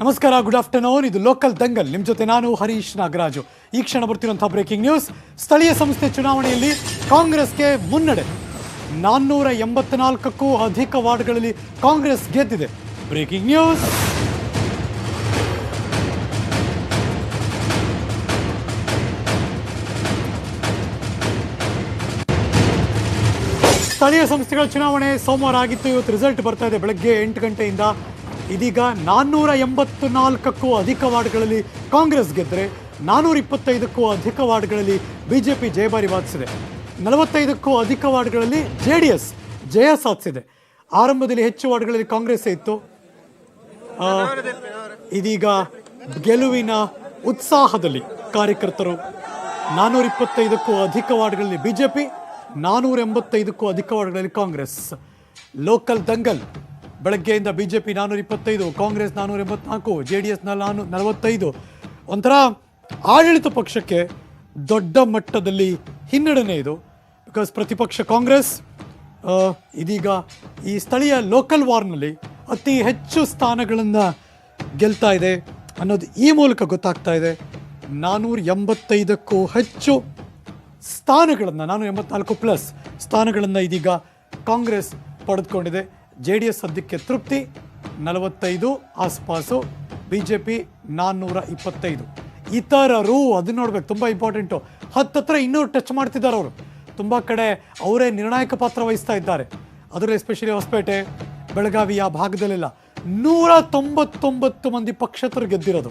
ನಮಸ್ಕಾರ good afternoon ಇದು local Dangal ನಿಮ್ಮ ಜೊತೆ ನಾನು ಹರೀಶ್ ನಾಗರಾಜು. ಈ ಕ್ಷಣ ಬರ್ತಿರುವಂತಹ ಬ್ರೇಕಿಂಗ್ ನ್ಯೂಸ್ ಸ್ಥಳೀಯ ಸಂಸ್ಥೆ ಚುನಾವಣೆಯಲ್ಲಿ ಕಾಂಗ್ರೆಸ್ಗೆ ಮುನ್ನಡೆ. ನಾನ್ನೂರ ಎಂಬತ್ನಾಲ್ಕಕ್ಕೂ ಅಧಿಕ ವಾರ್ಡ್ಗಳಲ್ಲಿ ಕಾಂಗ್ರೆಸ್ ಗೆದ್ದಿದೆ. ಬ್ರೇಕಿಂಗ್ ನ್ಯೂಸ್ ಸ್ಥಳೀಯ ಸಂಸ್ಥೆಗಳ ಚುನಾವಣೆ ಸೋಮವಾರ ಆಗಿತ್ತು. ಇವತ್ತು ರಿಸಲ್ಟ್ ಬರ್ತಾ ಇದೆ. ಬೆಳಗ್ಗೆ ಎಂಟು ಗಂಟೆಯಿಂದ ಇದೀಗ ನಾನ್ನೂರ ಎಂಬತ್ತು ನಾಲ್ಕಕ್ಕೂ ಅಧಿಕ ವಾರ್ಡ್ಗಳಲ್ಲಿ ಕಾಂಗ್ರೆಸ್ ಗೆದ್ದರೆ ನಾನ್ನೂರ ಇಪ್ಪತ್ತೈದಕ್ಕೂ ಅಧಿಕ ವಾರ್ಡ್ಗಳಲ್ಲಿ ಬಿ ಜೆ ಪಿ ಜಯಭಾರಿ ವಾದಿಸಿದೆ. ನಲವತ್ತೈದಕ್ಕೂ ಅಧಿಕ ವಾರ್ಡ್ಗಳಲ್ಲಿ ಜೆ ಡಿ ಎಸ್ ಜಯ ಸಾಧಿಸಿದೆ. ಆರಂಭದಲ್ಲಿ ಹೆಚ್ಚು ವಾರ್ಡ್ಗಳಲ್ಲಿ ಕಾಂಗ್ರೆಸ್ ಇತ್ತು. ಇದೀಗ ಗೆಲುವಿನ ಉತ್ಸಾಹದಲ್ಲಿ ಕಾರ್ಯಕರ್ತರು ನಾನ್ನೂರ ಇಪ್ಪತ್ತೈದಕ್ಕೂ ಅಧಿಕ ವಾರ್ಡ್ಗಳಲ್ಲಿ ಬಿ ಜೆ ಪಿ ನಾನ್ನೂರ ಎಂಬತ್ತೈದಕ್ಕೂ ಅಧಿಕ ವಾರ್ಡ್ಗಳಲ್ಲಿ ಕಾಂಗ್ರೆಸ್. ಲೋಕಲ್ ದಂಗಲ್ ಬೆಳಗ್ಗೆಯಿಂದ ಬಿಜೆಪಿ ನಾನೂರ ಇಪ್ಪತ್ತೈದು ಕಾಂಗ್ರೆಸ್ ನಾನೂರ ಎಂಬತ್ನಾಲ್ಕು ಜೆ ಡಿ ಎಸ್ ನಾನು ನಲವತ್ತೈದು. ಒಂಥರ ಆಡಳಿತ ಪಕ್ಷಕ್ಕೆ ದೊಡ್ಡ ಮಟ್ಟದಲ್ಲಿ ಹಿನ್ನಡೆನೇ ಇದು. ಬಿಕಾಸ್ ಪ್ರತಿಪಕ್ಷ ಕಾಂಗ್ರೆಸ್ ಇದೀಗ ಈ ಸ್ಥಳೀಯ ಲೋಕಲ್ ವಾರ್ನಲ್ಲಿ ಅತಿ ಹೆಚ್ಚು ಸ್ಥಾನಗಳನ್ನು ಗೆಲ್ತಾ ಇದೆ ಅನ್ನೋದು ಈ ಮೂಲಕ ಗೊತ್ತಾಗ್ತಾ ಇದೆ. ನಾನ್ನೂರ ಎಂಬತ್ತೈದಕ್ಕೂ ಹೆಚ್ಚು ಸ್ಥಾನಗಳನ್ನು ನಾನು ಎಂಬತ್ನಾಲ್ಕು ಪ್ಲಸ್ ಸ್ಥಾನಗಳನ್ನು ಇದೀಗ ಕಾಂಗ್ರೆಸ್ ಪಡೆದುಕೊಂಡಿದೆ. ಜೆ ಡಿ ಎಸ್ ಸದ್ಯಕ್ಕೆ ತೃಪ್ತಿ, ನಲವತ್ತೈದು, ಆಸ್ಪಾಸು ಬಿ ಜೆ ಪಿ ನಾನ್ನೂರ ಇಪ್ಪತ್ತೈದು. ಇತರರು ಅದನ್ನ ನೋಡ್ಬೇಕು, ತುಂಬ ಇಂಪಾರ್ಟೆಂಟು ಹತ್ತತ್ರ ಇನ್ನೂ ಟಚ್ ಮಾಡ್ತಿದ್ದಾರೆ ಅವರು. ತುಂಬ ಕಡೆ ಅವರೇ ನಿರ್ಣಾಯಕ ಪಾತ್ರ ವಹಿಸ್ತಾ ಇದ್ದಾರೆ. ಅದರಲ್ಲಿ ಎಸ್ಪೆಷಲಿ ಹೊಸಪೇಟೆ, ಬೆಳಗಾವಿ ಆ ಭಾಗದಲ್ಲೆಲ್ಲ ನೂರ ತೊಂಬತ್ತೊಂಬತ್ತು ಮಂದಿ ಪಕ್ಷೇತರು ಗೆದ್ದಿರೋದು.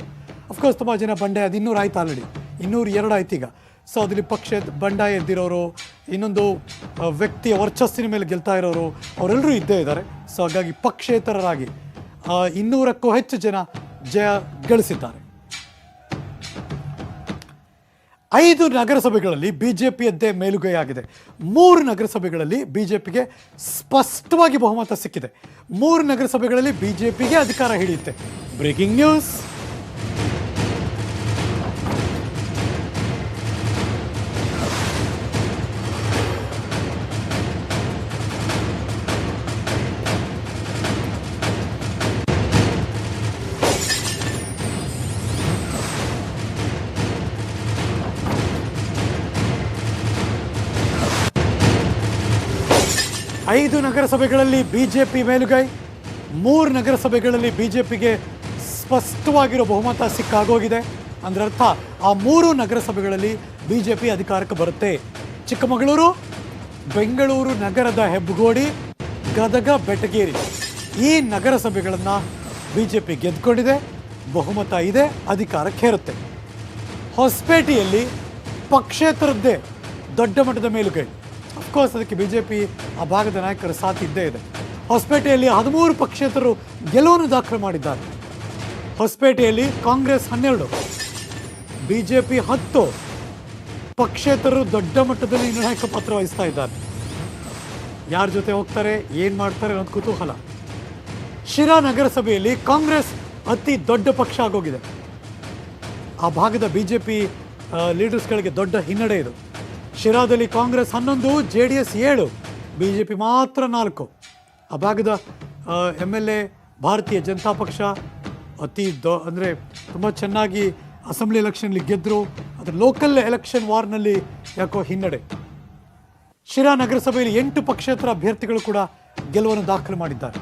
ಅಫ್ಕೋರ್ಸ್ ತುಂಬ ಜನ ಬಂಡಾಯ, ಅದು ಇನ್ನೂರು ಆಯ್ತು ಆಲ್ರೆಡಿ ಇನ್ನೂರು ಎರಡು ಆಯ್ತು ಈಗ. ಸೊ ಅದರಲ್ಲಿ ಪಕ್ಷ, ಬಂಡಾಯ ಎದ್ದಿರೋರು ಇನ್ನೊಂದು ವ್ಯಕ್ತಿಯ ವರ್ಚಸ್ಸಿನ ಮೇಲೆ ಗೆಲ್ತಾ ಇರೋರು, ಅವರೆಲ್ಲರೂ ಇದ್ದೇ ಇದ್ದಾರೆ. ಸೊ ಹಾಗಾಗಿ ಪಕ್ಷೇತರರಾಗಿ ಇನ್ನೂರಕ್ಕೂ ಹೆಚ್ಚು ಜನ ಜಯ ಗಳಿಸಿದ್ದಾರೆ. ಐದು ನಗರಸಭೆಗಳಲ್ಲಿ ಬಿ ಜೆ ಪಿಯದ್ದೇ ಮೇಲುಗೈಯಾಗಿದೆ. ಮೂರು ನಗರಸಭೆಗಳಲ್ಲಿ ಬಿಜೆಪಿಗೆ ಸ್ಪಷ್ಟವಾಗಿ ಬಹುಮತ ಸಿಕ್ಕಿದೆ. ಮೂರು ನಗರಸಭೆಗಳಲ್ಲಿ ಬಿ ಜೆ ಪಿಗೆ ಅಧಿಕಾರ ಹಿಡಿಯುತ್ತೆ. Breaking news. ಐದು ನಗರಸಭೆಗಳಲ್ಲಿ ಬಿಜೆಪಿ ಮೇಲುಗೈ, ಮೂರು ನಗರಸಭೆಗಳಲ್ಲಿ ಬಿಜೆಪಿಗೆ ಸ್ಪಷ್ಟವಾಗಿರೋ ಬಹುಮತ ಸಿಕ್ಕಾಗೋಗಿದೆ. ಅಂದ್ರೆ ಅರ್ಥ, ಆ ಮೂರು ನಗರಸಭೆಗಳಲ್ಲಿ ಬಿಜೆಪಿ ಅಧಿಕಾರಕ್ಕೆ ಬರುತ್ತೆ. ಚಿಕ್ಕಮಗಳೂರು, ಬೆಂಗಳೂರು ನಗರದ ಹೆಬ್ಬಗೋಡಿ, ಗದಗ, ಬೆಟಗೇರಿ ಈ ನಗರಸಭೆಗಳನ್ನು ಬಿಜೆಪಿ ಗೆದ್ದುಕೊಂಡಿದೆ ಬಹುಮತ ಇದೆ ಅಧಿಕಾರಕ್ಕೇರುತ್ತೆ ಹೊಸಪೇಟೆಯಲ್ಲಿ ಪಕ್ಷೇತರದ್ದೇ ದೊಡ್ಡ ಮಟ್ಟದ ಮೇಲುಗೈ. ಅಫ್ಕೋರ್ಸ್ ಅದಕ್ಕೆ ಬಿ ಜೆ ಪಿ ಆ ಭಾಗದ ನಾಯಕರ ಸಾಥ್ ಇದ್ದೇ ಇದೆ. ಹೊಸಪೇಟೆಯಲ್ಲಿ ಹದಿಮೂರು ಪಕ್ಷೇತರರು ಗೆಲುವನ್ನು ದಾಖಲು ಮಾಡಿದ್ದಾರೆ. ಹೊಸಪೇಟೆಯಲ್ಲಿ ಕಾಂಗ್ರೆಸ್ ಹನ್ನೆರಡು ಬಿ ಜೆ ಪಿ ಹತ್ತು ಪಕ್ಷೇತರರು ದೊಡ್ಡ ಮಟ್ಟದಲ್ಲಿ ನಿರ್ಣಾಯಕ ಪತ್ರ ವಹಿಸ್ತಾ ಇದ್ದಾರೆ. ಯಾರ ಜೊತೆ ಹೋಗ್ತಾರೆ, ಏನು ಮಾಡ್ತಾರೆ ಅನ್ನೋದು ಕುತೂಹಲ. ಶಿರಾ ನಗರಸಭೆಯಲ್ಲಿ ಕಾಂಗ್ರೆಸ್ ಅತಿ ದೊಡ್ಡ ಪಕ್ಷ ಆಗೋಗಿದೆ. ಆ ಭಾಗದ ಬಿ ಜೆ ಪಿ ಲೀಡರ್ಸ್ಗಳಿಗೆ ದೊಡ್ಡ ಹಿನ್ನಡೆ ಇದು. ಶಿರಾದಲ್ಲಿ ಕಾಂಗ್ರೆಸ್ ಹನ್ನೊಂದು ಜೆ ಡಿ ಎಸ್ ಏಳು ಬಿ ಜೆ ಪಿ ಮಾತ್ರ ನಾಲ್ಕು. ಆ ಭಾಗದ ಎಂ ಎಲ್ ಎ ಭಾರತೀಯ ಜನತಾ ಪಕ್ಷ ಅತಿ ದೊ, ಅಂದರೆ ತುಂಬ ಚೆನ್ನಾಗಿ ಅಸೆಂಬ್ಲಿ ಎಲೆಕ್ಷನ್ಲಿ ಗೆದ್ದರು ಅದರ ಲೋಕಲ್ ಎಲೆಕ್ಷನ್ ವಾರ್ನಲ್ಲಿ ಯಾಕೋ ಹಿನ್ನಡೆ. ಶಿರಾ ನಗರಸಭೆಯಲ್ಲಿ ಎಂಟು ಪಕ್ಷೇತರ ಅಭ್ಯರ್ಥಿಗಳು ಕೂಡ ಗೆಲುವನ್ನು ದಾಖಲು ಮಾಡಿದ್ದಾರೆ.